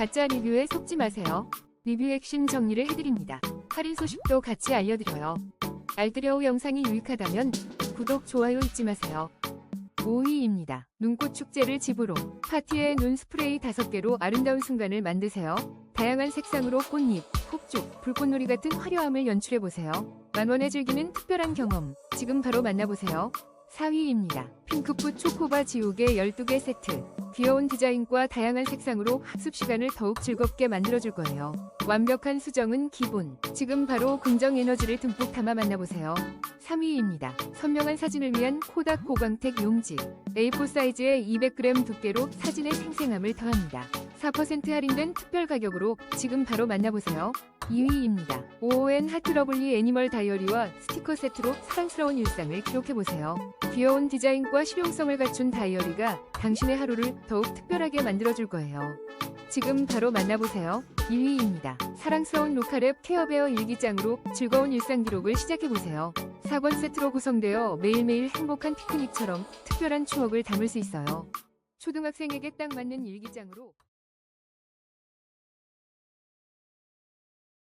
가짜 리뷰에 속지 마세요. 리뷰 핵심 정리를 해드립니다. 할인 소식도 같이 알려드려요. 알뜰여우 영상이 유익하다면 구독, 좋아요 잊지 마세요. 5위입니다. 눈꽃 축제를 집으로 파티에 눈 스프레이 5개로 아름다운 순간을 만드세요. 다양한 색상으로 꽃잎, 폭죽, 불꽃놀이 같은 화려함을 연출해보세요. 만원에 즐기는 특별한 경험. 지금 바로 만나보세요. 4위입니다. 핑크풋 초코바 지우개 12개 세트. 귀여운 디자인과 다양한 색상으로 학습 시간을 더욱 즐겁게 만들어줄 거예요. 완벽한 수정은 기본. 지금 바로 긍정 에너지를 듬뿍 담아 만나보세요. 3위입니다. 선명한 사진을 위한 코닥 고광택 용지. A4 사이즈의 200g 두께로 사진의 생생함을 더합니다. 4% 할인된 특별 가격으로 지금 바로 만나보세요. 2위입니다. OON 하트러블리 애니멀 다이어리와 스티커 세트로 사랑스러운 일상을 기록해보세요. 귀여운 디자인과 실용성을 갖춘 다이어리가 당신의 하루를 더욱 특별하게 만들어줄 거예요. 지금 바로 만나보세요. 1위입니다. 사랑스러운 로카랩 케어베어 일기장으로 즐거운 일상 기록을 시작해보세요. 4권 세트로 구성되어 매일매일 행복한 피크닉처럼 특별한 추억을 담을 수 있어요. 초등학생에게 딱 맞는 일기장으로